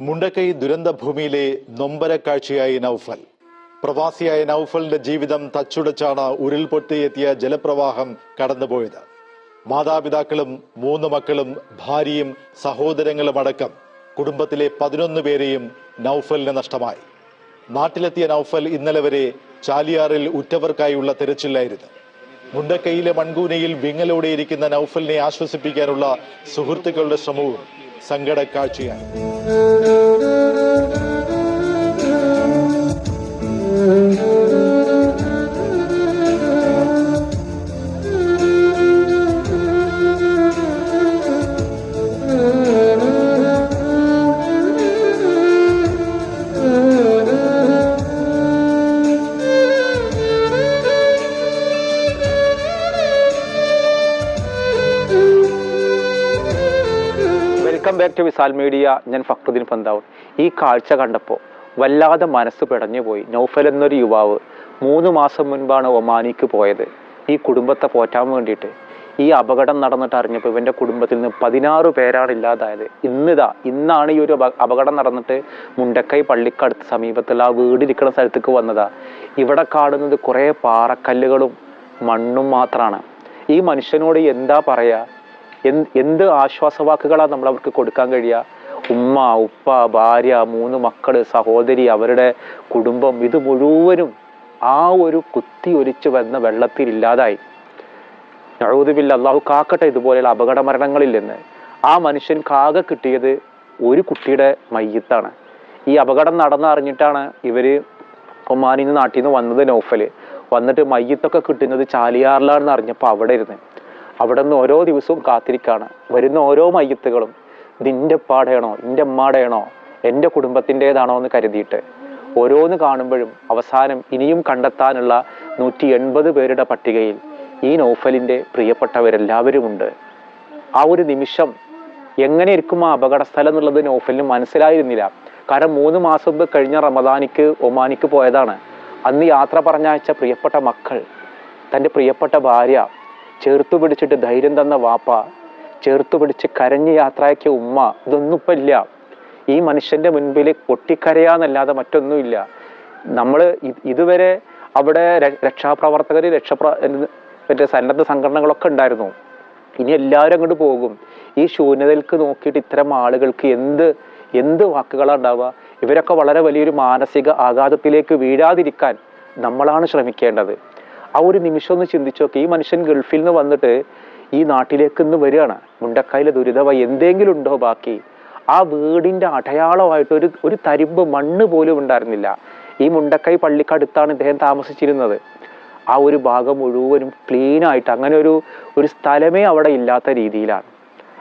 മുണ്ടക്കൈ ദുരന്ത ഭൂമിയിലെ നൊമ്പരക്കാഴ്ചയായി നൌഫൽ. പ്രവാസിയായ നൌഫലിന്റെ ജീവിതം തച്ചുടച്ചാണ് ഉരുൾപൊട്ടിയെത്തിയ ജലപ്രവാഹം കടന്നുപോയത്. മാതാപിതാക്കളും മൂന്ന് മക്കളും ഭാര്യയും സഹോദരങ്ങളും അടക്കം കുടുംബത്തിലെ പതിനൊന്ന് പേരെയും നൌഫലിന് നഷ്ടമായി. നാട്ടിലെത്തിയ നൌഫൽ ഇന്നലെ വരെ ചാലിയാറിൽ ഉറ്റവർക്കായുള്ള തെരച്ചിലായിരുന്നു. മുണ്ടക്കൈയിലെ മൺകൂനയിൽ വിങ്ങലോടെയിരിക്കുന്ന നൌഫലിനെ ആശ്വസിപ്പിക്കാനുള്ള സുഹൃത്തുക്കളുടെ ശ്രമവും സങ്കടക്കാഴ്ചയായി welcome back to Visal media ഞാൻ ഫക്രുദ്ദീൻ പന്താവൂർ. ഈ കാഴ്ച കണ്ടപ്പോൾ വല്ലാതെ മനസ്സ് പിടഞ്ഞു പോയി. നൗഫൽ എന്നൊരു യുവാവ് മൂന്ന് മാസം മുൻപാണ് ഒമാനിക്ക് പോയത്. ഈ കുടുംബത്തെ പോറ്റാൻ വേണ്ടിയിട്ട്. ഈ അപകടം നടന്നിട്ട് അറിഞ്ഞപ്പോൾ ഇവന്റെ കുടുംബത്തിൽ നിന്ന് പതിനാറ് പേരാണ് ഇല്ലാതായത്. ഇന്നിതാ ഇന്നാണ് ഈ ഒരു അപ- അപകടം നടന്നിട്ട് മുണ്ടക്കൈ പള്ളിക്കടുത്ത് സമീപത്തുള്ള ആ വീടിരിക്കുന്ന സ്ഥലത്തേക്ക് വന്നതാ. ഇവിടെ കാണുന്നത് കുറേ പാറക്കല്ലുകളും മണ്ണും മാത്രമാണ് ഈ മനുഷ്യനോട് എന്താ പറയാ? എന്ത് എന്ത് ആശ്വാസവാക്കുകളാണ് നമ്മൾ അവർക്ക് കൊടുക്കാൻ കഴിയുക? ഉമ്മ ഉപ്പ ഭാര്യ മൂന്ന് മക്കൾ സഹോദരി അവരുടെ കുടുംബം ഇത് മുഴുവനും ആ ഒരു കുത്തി ഒലിച്ചു വന്ന വെള്ളത്തിൽ ഇല്ലാതായി. നഴുതുമില്ല അള്ളാഹു കാക്കട്ടെ ഇതുപോലെയുള്ള അപകട മരണങ്ങളിൽ നിന്ന് ആ മനുഷ്യൻ കാക കിട്ടിയത് ഒരു കുട്ടിയുടെ മയ്യത്താണ്. ഈ അപകടം നടന്നറിഞ്ഞിട്ടാണ് ഇവർ ഒമാനിൽ നിന്ന് നാട്ടിൽ നിന്ന് വന്നത് നൗഫൽ. വന്നിട്ട് മയ്യത്തൊക്കെ കിട്ടുന്നത് ചാലിയാറിലാണെന്ന് അറിഞ്ഞപ്പോൾ അവിടെ ഇരുന്ന്. അവിടെ നിന്ന് ഓരോ ദിവസവും കാത്തിരിക്കാണ്. വരുന്ന ഓരോ മയ്യത്തുകളും നിന്റെ പാടയാണോ എന്റെ അമ്മാടയാണോ എന്റെ കുടുംബത്തിന്റെതാണോ എന്ന് കരുതിയിട്ട് ഓരോന്ന് കാണുമ്പോഴും അവസാനം ഇനിയും കണ്ടെത്താനുള്ള നൂറ്റി എൺപത് പേരുടെ പട്ടികയിൽ ഈ നോഫലിന്റെ പ്രിയപ്പെട്ടവരെല്ലാവരുമുണ്ട്. ആ ഒരു നിമിഷം എങ്ങനെ ഇരിക്കും ആ അപകട സ്ഥലം എന്നുള്ളത് നോഫലിന് മനസ്സിലായിരുന്നില്ല. കാരണം മൂന്ന് മാസം മുമ്പ് കഴിഞ്ഞ റമദാനിക്ക് ഒമാനിക്ക് പോയതാണ്. അന്ന് യാത്ര പറഞ്ഞയച്ച പ്രിയപ്പെട്ട മക്കൾ തന്റെ പ്രിയപ്പെട്ട ഭാര്യ ചേർത്തു പിടിച്ചിട്ട് ധൈര്യം തന്ന വാപ്പ ചേർത്തു പിടിച്ച് കരഞ്ഞ് യാത്രയാക്കിയ ഉമ്മ ഇതൊന്നും ഇല്ല. ഈ മനുഷ്യന്റെ മുൻപിൽ പൊട്ടിക്കരയാന്നല്ലാതെ മറ്റൊന്നുമില്ല. നമ്മൾ ഇതുവരെ അവിടെ രക്ഷാപ്രവർത്തകർ രക്ഷപ്ര മറ്റേ സന്നദ്ധ സംഘടനകളൊക്കെ ഉണ്ടായിരുന്നു. ഇനി എല്ലാവരും അങ്ങോട്ട് പോകും. ഈ ശൂന്യതയിലേക്ക് നോക്കിയിട്ട് ഇത്തരം ആളുകൾക്ക് എന്ത് എന്ത് വാക്കുകളാണ് ഉണ്ടാവുക? ഇവരൊക്കെ വളരെ വലിയൊരു മാനസിക ആഘാതത്തിലേക്ക് വീഴാതിരിക്കാൻ നമ്മളാണ് ശ്രമിക്കേണ്ടത്. ആ ഒരു നിമിഷം ഒന്ന് ചിന്തിച്ചു നോക്കി. ഈ മനുഷ്യൻ ഗൾഫിൽ നിന്ന് വന്നിട്ട് ഈ നാട്ടിലേക്ക് ഇന്ന് വരികയാണ്. മുണ്ടക്കായിലെ ദുരിതമായി എന്തെങ്കിലും ഉണ്ടോ ബാക്കി? ആ വീടിന്റെ അടയാളമായിട്ട് ഒരു ഒരു തരിമ്പ് മണ്ണ് പോലും ഉണ്ടായിരുന്നില്ല. ഈ മുണ്ടക്കൈ പള്ളിക്കടുത്താണ് ഇദ്ദേഹം താമസിച്ചിരുന്നത്. ആ ഒരു ഭാഗം മുഴുവനും ക്ലീനായിട്ട് അങ്ങനെ ഒരു ഒരു സ്ഥലമേ അവിടെ ഇല്ലാത്ത രീതിയിലാണ്.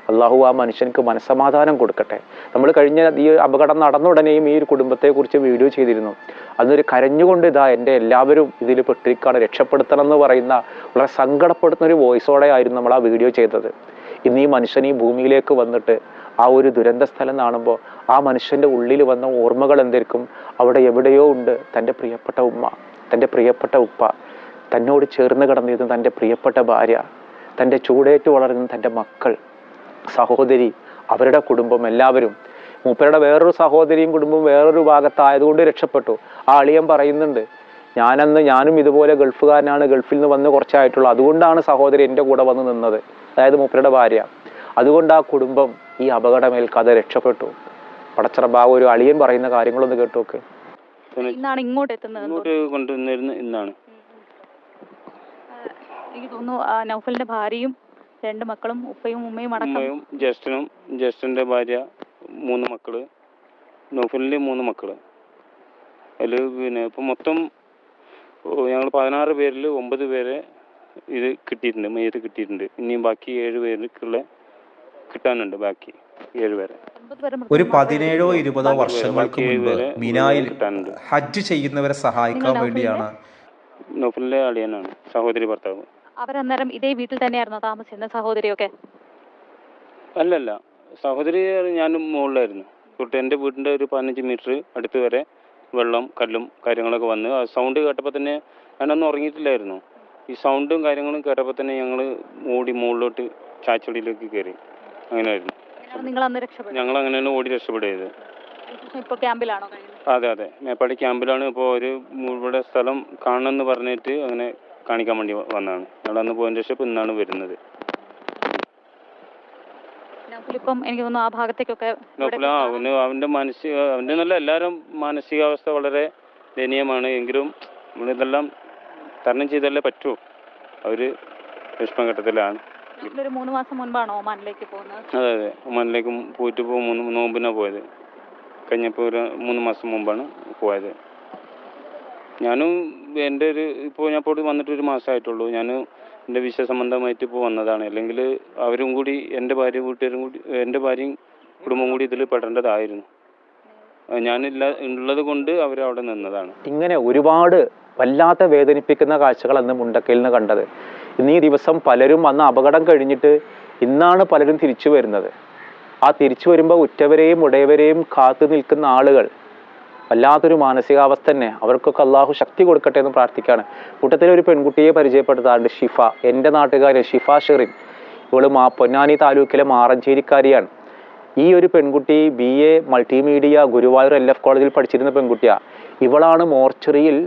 അള്ളാഹു ആ മനുഷ്യനക്ക് മനസ്സമാധാനം കൊടുക്കട്ടെ. നമ്മൾ കഴിഞ്ഞ ഈ അപകടം നടന്ന ഉടനെയും ഈ ഒരു കുടുംബത്തെക്കുറിച്ച് വീഡിയോ ചെയ്തിരുന്നു. അതൊരു കരഞ്ഞുകൊണ്ട് ഇതാ എന്റെ എല്ലാവരും ഇതിൽ പെട്ടിരിക്കാണ് രക്ഷപ്പെടുത്തണം എന്ന് പറയുന്ന വളരെ സങ്കടപ്പെടുത്തുന്ന ഒരു വോയിസോടെ ആയിരുന്നു നമ്മൾ ആ വീഡിയോ ചെയ്തത്. ഇന്ന് ഈ മനുഷ്യൻ ഈ ഭൂമിയിലേക്ക് വന്നിട്ട് ആ ഒരു ദുരന്ത സ്ഥലം കാണുമ്പോൾ ആ മനുഷ്യന്റെ ഉള്ളിൽ വന്ന ഓർമ്മകൾ എന്തായിരിക്കും അവിടെ എവിടെയോ ഉണ്ട് തന്റെ പ്രിയപ്പെട്ട ഉമ്മ തന്റെ പ്രിയപ്പെട്ട ഉപ്പ. തന്നോട് ചേർന്ന് കിടന്നിരുന്ന തന്റെ പ്രിയപ്പെട്ട ഭാര്യ തന്റെ ചൂടേറ്റ് വളരുന്ന തന്റെ മക്കൾ. സഹോദരി അവരുടെ കുടുംബം എല്ലാവരും. മൂപ്പരുടെ വേറൊരു സഹോദരിയും കുടുംബവും വേറൊരു ഭാഗത്തായതുകൊണ്ട് രക്ഷപ്പെട്ടു. ആ അളിയൻ പറയുന്നുണ്ട് ഞാനന്ന് ഞാനും ഇതുപോലെ ഗൾഫുകാരനാണ്. ഗൾഫിൽ നിന്ന് വന്ന് കുറച്ചായിട്ടുള്ളൂ. അതുകൊണ്ടാണ് സഹോദരി എന്റെ കൂടെ വന്ന് നിന്നത്. അതായത് മൂപ്പരുടെ ഭാര്യ. അതുകൊണ്ട് ആ കുടുംബം ഈ അപകടമേൽ അപകടമേൽക്കാതെ രക്ഷപ്പെട്ടു. പടച്ചറബാവ് ഒരു അളിയൻ പറയുന്ന കാര്യങ്ങളൊന്ന് കേട്ടോക്ക്. ഇന്നാണ് ഇങ്ങോട്ട് എത്തുന്നത് എന്ന് ഇങ്ങോട്ട് കൊണ്ടുവന്നിരുന്ന ഇന്നാണ്. എനിക്ക് തോന്നുന്നു നൗഫലിന്റെ ഭാര്യയും രണ്ട് മക്കളും ഉപ്പയും ഉമ്മയും അടക്കം. ഉമ്മയും ജസ്റ്റിനും ജ്യേഷ്ഠന്റെ ഭാര്യ മൂന്ന് മക്കൾ നൗഫലിന്റെ മൂന്ന് മക്കൾ. അതിൽ പിന്നെ ഇപ്പം മൊത്തം ഞങ്ങൾ പതിനാറ് പേരിൽ ഒമ്പത് പേരെ ഇത് കിട്ടിയിട്ടുണ്ട് മെയ്ത് കിട്ടിയിട്ടുണ്ട്. ഇനിയും ബാക്കി ഏഴ് പേർക്കുള്ള കിട്ടാനുണ്ട് ബാക്കി ഏഴ് പേരെ. ഒരു പതിനേഴോ ഇരുപതോ വർഷങ്ങൾക്ക് മുമ്പ് മുൻപ് മിനായിൽ ഹജ്ജ് ചെയ്യുന്നവരെ സഹായിക്കാൻ വേണ്ടിയാണ് നൗഫലിന്റെ അളിയനാണ് സഹോദരി ഭർത്താവ്. അവരന്നേരം ഇതേ വീട്ടിൽ തന്നെയായിരുന്നോ താമസിച്ചിരുന്നത് സഹോദരിയൊക്കെ? അല്ലല്ല. സഹോദരി ഞാനും മുകളിലായിരുന്നു തൊട്ട് എന്റെ വീടിന്റെ ഒരു പതിനഞ്ച് മീറ്റർ അടുത്ത് വരെ വെള്ളം കല്ലും കാര്യങ്ങളൊക്കെ വന്ന്. ആ സൗണ്ട് കേട്ടപ്പോൾ തന്നെ ഞാനൊന്നും ഉറങ്ങിയിട്ടില്ലായിരുന്നു. ഈ സൗണ്ടും കാര്യങ്ങളും കേട്ടപ്പോൾ തന്നെ ഞങ്ങൾ ഓടി മുകളിലോട്ട് ചാച്ചടിയിലേക്ക് കയറി. അങ്ങനെയായിരുന്നു. ഞങ്ങൾ അങ്ങനെയാണ് ഓടി രക്ഷപ്പെടുക ചെയ്തത് അതിനുശേഷം ഇപ്പോൾ ക്യാമ്പിലാണോ അതെ അതെ. മേപ്പാടി ക്യാമ്പിലാണ് ഇപ്പോൾ ഒരു ഇവിടെ സ്ഥലം കാണണമെന്ന് പറഞ്ഞിട്ട് അങ്ങനെ കാണിക്കാൻ വേണ്ടി വന്നതാണ്. ഞങ്ങൾ അന്ന് പോയതിന് ശേഷം ഇപ്പോൾ ഇന്നാണ് വരുന്നത്. അവന്റെ എനിക്ക് തോന്നുന്നു ആ ഭാഗത്തേക്കൊക്കെ അവന് അവന്റെ മാനസിക അവന്റെ നല്ല എല്ലാവരും മാനസികാവസ്ഥ വളരെ ദയനീയമാണ്. എങ്കിലും നമ്മളിതെല്ലാം തരണം ചെയ്തല്ലേ പറ്റൂ. അവർ വിഷമഘട്ടത്തിലാണ് ഒരു മൂന്ന് മാസം മുൻപാണോ ഒമാനിലേക്ക് പോകുന്നത്? അതെ അതെ. ഒമാനിലേക്ക് പോയിട്ട് ഇപ്പോൾ മൂന്ന് നോമ്പിനാണ് പോയത്. കഴിഞ്ഞപ്പോൾ ഒരു മൂന്ന് മാസം മുമ്പാണ് പോയത്. ഞാനും എന്റെ ഒരു ഇപ്പോൾ ഞാൻ ഇപ്പോൾ വന്നിട്ട് ഒരു മാസമായിട്ടുള്ളൂ. ഞാൻ എന്റെ വിഷയ സംബന്ധമായിട്ട് ഇപ്പോൾ വന്നതാണ്. അല്ലെങ്കിൽ അവരും കൂടി എന്റെ ഭാര്യ വീട്ടുകാരും കൂടി എന്റെ ഭാര്യയും കുടുംബം കൂടി ഇതിൽ പെടേണ്ടതായിരുന്നു. ഞാനില്ല ഉള്ളത് കൊണ്ട് അവർ അവിടെ നിന്നതാണ്. ഇങ്ങനെ ഒരുപാട് വല്ലാത്ത വേദനിപ്പിക്കുന്ന കാഴ്ചകൾ അന്ന് മുണ്ടക്കയിൽ നിന്ന് കണ്ടത്. ഇന്ന് ഈ ദിവസം പലരും അന്ന് അപകടം കഴിഞ്ഞിട്ട് ഇന്നാണ് പലരും തിരിച്ചു വരുന്നത്. ആ തിരിച്ചു വരുമ്പോൾ ഉറ്റവരെയും ഉടയവരെയും കാത്തു നിൽക്കുന്ന ആളുകൾ വല്ലാത്തൊരു മാനസികാവസ്ഥ തന്നെ. അവർക്കൊക്കെ അള്ളാഹു ശക്തി കൊടുക്കട്ടെ എന്ന് പ്രാർത്ഥിക്കുകയാണ് കൂട്ടത്തിൽ ഒരു പെൺകുട്ടിയെ പരിചയപ്പെടുത്താറുണ്ട് ഷിഫ. എന്റെ നാട്ടുകാരൻ ഷിഫ ഷെറിൻ. ഇവൾ മാ പൊന്നാനി താലൂക്കിലെ മാറഞ്ചേരിക്കാരിയാണ്. ഈ ഒരു പെൺകുട്ടി B A multimedia Guruvayur L F കോളേജിൽ പഠിച്ചിരുന്ന പെൺകുട്ടിയാണ് ഇവളാണ് മോർച്ചറിയിൽ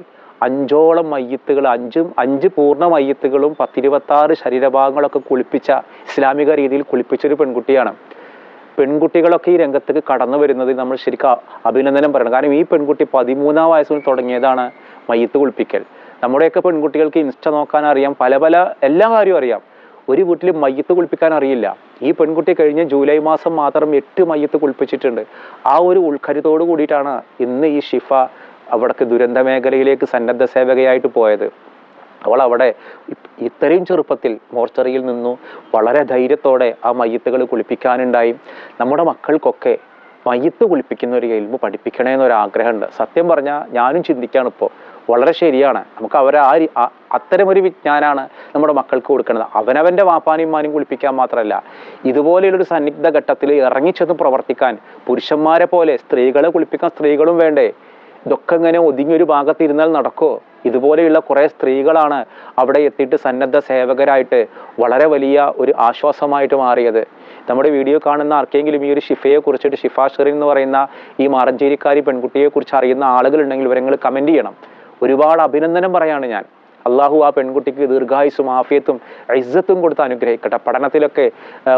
അഞ്ചോളം മയ്യത്തുകൾ അഞ്ചും അഞ്ച് പൂർണ മയ്യത്തുകളും പത്തിരുപത്താറ് ശരീരഭാഗങ്ങളൊക്കെ കുളിപ്പിച്ച ഇസ്ലാമിക രീതിയിൽ കുളിപ്പിച്ചൊരു പെൺകുട്ടിയാണ്. പെൺകുട്ടികളൊക്കെ ഈ രംഗത്തേക്ക് കടന്നു വരുന്നത് നമ്മൾ ശരിക്കും അഭിനന്ദനം പറയണം. കാരണം ഈ പെൺകുട്ടി പതിമൂന്നാം വയസ്സിൽ തുടങ്ങിയതാണ് മയ്യത്ത് കുളിപ്പിക്കൽ. നമ്മുടെയൊക്കെ പെൺകുട്ടികൾക്ക് ഇൻസ്റ്റ നോക്കാൻ അറിയാം പല പല എല്ലാ കാര്യവും അറിയാം. ഒരു വീട്ടിൽ മയ്യത്ത് കുളിപ്പിക്കാൻ അറിയില്ല. ഈ പെൺകുട്ടി കഴിഞ്ഞ ജൂലൈ മാസം മാത്രം എട്ട് മയ്യത്ത് കുളിപ്പിച്ചിട്ടുണ്ട്. ആ ഒരു ഉൾക്കരുത്തോട് കൂടിയിട്ടാണ് ഇന്ന് ഈ ഷിഫ അവിടേക്ക് ദുരന്ത മേഖലയിലേക്ക് സന്നദ്ധ സേവകയായിട്ട് പോയത്. അവൾ അവിടെ ഇത്രയും ചെറുപ്പത്തിൽ മോർച്ചറിയിൽ നിന്നു വളരെ ധൈര്യത്തോടെ ആ മയ്യത്തുകൾ കുളിപ്പിക്കാനുണ്ടായി. നമ്മുടെ മക്കൾക്കൊക്കെ മയ്യത്ത് കുളിപ്പിക്കുന്ന ഒരു എൽമ് പഠിപ്പിക്കണേ എന്നൊരാഗ്രഹമുണ്ട്. സത്യം പറഞ്ഞാൽ ഞാനും ചിന്തിക്കുകയാണ് ഇപ്പോൾ വളരെ ശരിയാണ്. നമുക്ക് അവരെ ആ അത്തരമൊരു വിജ്ഞാനാണ് നമ്മുടെ മക്കൾക്ക് കൊടുക്കുന്നത് അവനവന്റെ വാപ്പാനും മാനും കുളിപ്പിക്കാൻ മാത്രമല്ല ഇതുപോലെയുള്ളൊരു സന്നിഗ്ധ ഘട്ടത്തിൽ ഇറങ്ങിച്ചെന്ന് പ്രവർത്തിക്കാൻ പുരുഷന്മാരെ പോലെ സ്ത്രീകളെ കുളിപ്പിക്കാൻ സ്ത്രീകളും വേണ്ടേ? ഇതൊക്കെ ഇങ്ങനെ ഒതുങ്ങിയൊരു ഭാഗത്ത് ഇരുന്നാൽ നടക്കുമോ ഇതുപോലെയുള്ള കുറേ സ്ത്രീകളാണ് അവിടെ എത്തിയിട്ട് സന്നദ്ധ സേവകരായിട്ട് വളരെ വലിയ ഒരു ആശ്വാസമായിട്ട് മാറിയത്. നമ്മുടെ വീഡിയോ കാണുന്ന ആർക്കെങ്കിലും ഈ ഒരു ഷിഫയെ കുറിച്ചിട്ട് ഷിഫ ഷെറിൻ എന്ന് പറയുന്ന ഈ മാറഞ്ചേരിക്കാരി പെൺകുട്ടിയെ കുറിച്ച് അറിയുന്ന ആളുകളുണ്ടെങ്കിൽ ഇവരങ്ങൾ കമന്റ് ചെയ്യണം. ഒരുപാട് അഭിനന്ദനം പറയാണ് ഞാൻ. അള്ളാഹു ആ പെൺകുട്ടിക്ക് ദീർഘായുസും ആഫിയത്തും ഇസ്സത്തും കൊടുത്ത് അനുഗ്രഹിക്കട്ടെ. പഠനത്തിലൊക്കെ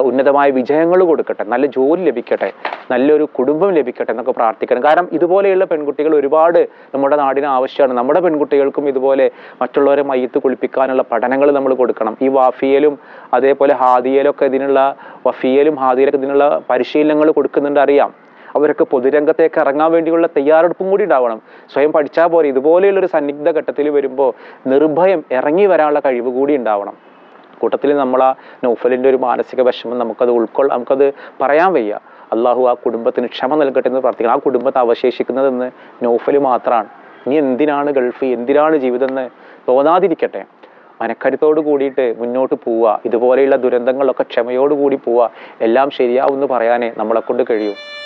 ഉന്നതമായ വിജയങ്ങൾ കൊടുക്കട്ടെ. നല്ല ജോലി ലഭിക്കട്ടെ. നല്ലൊരു കുടുംബം ലഭിക്കട്ടെ എന്നൊക്കെ പ്രാർത്ഥിക്കണം. കാരണം ഇതുപോലെയുള്ള പെൺകുട്ടികൾ ഒരുപാട് നമ്മുടെ നാടിന് ആവശ്യമാണ്. നമ്മുടെ പെൺകുട്ടികൾക്കും ഇതുപോലെ മറ്റുള്ളവരെ മയ്യത്ത് കുളിപ്പിക്കാനുള്ള പഠനങ്ങൾ നമ്മൾ കൊടുക്കണം. ഈ വാഫിയലും അതേപോലെ ഹാദിയലൊക്കെ ഇതിനുള്ള വഫിയലും ഹാദിയലൊക്കെ ഇതിനുള്ള പരിശീലനങ്ങൾ കൊടുക്കുന്നുണ്ട് അറിയാം. അവരൊക്കെ പൊതുരംഗത്തേക്ക് ഇറങ്ങാൻ വേണ്ടിയുള്ള തയ്യാറെടുപ്പും കൂടി ഉണ്ടാവണം. സ്വയം പഠിച്ചാൽ പോരെ. ഇതുപോലെയുള്ള ഒരു സന്നിഗ്ധ ഘട്ടത്തിൽ വരുമ്പോൾ നിർഭയം ഇറങ്ങി വരാനുള്ള കഴിവ് കൂടി ഉണ്ടാവണം. കൂട്ടത്തിൽ നമ്മൾ ആ നൗഫലിന്റെ ഒരു മാനസിക വിഷമം നമുക്കത് ഉൾക്കൊള്ള നമുക്കത് പറയാൻ വയ്യ. അള്ളാഹു ആ കുടുംബത്തിന് ക്ഷമ നൽകട്ടെ എന്ന് പ്രാർത്ഥിക്കണം. ആ കുടുംബത്തെ അവശേഷിക്കുന്നതെന്ന് നൗഫൽ മാത്രമാണ് നീ എന്തിനാണ് ഗൾഫ്? എന്തിനാണ് ജീവിതം എന്ന് തോന്നാതിരിക്കട്ടെ. മനക്കരുത്തോട് കൂടിയിട്ട് മുന്നോട്ട് പോവുക. ഇതുപോലെയുള്ള ദുരന്തങ്ങളൊക്കെ ക്ഷമയോട് കൂടി പോവുക. എല്ലാം ശരിയാവും എന്ന് പറയാനേ നമ്മളെ കൊണ്ട് കഴിയും.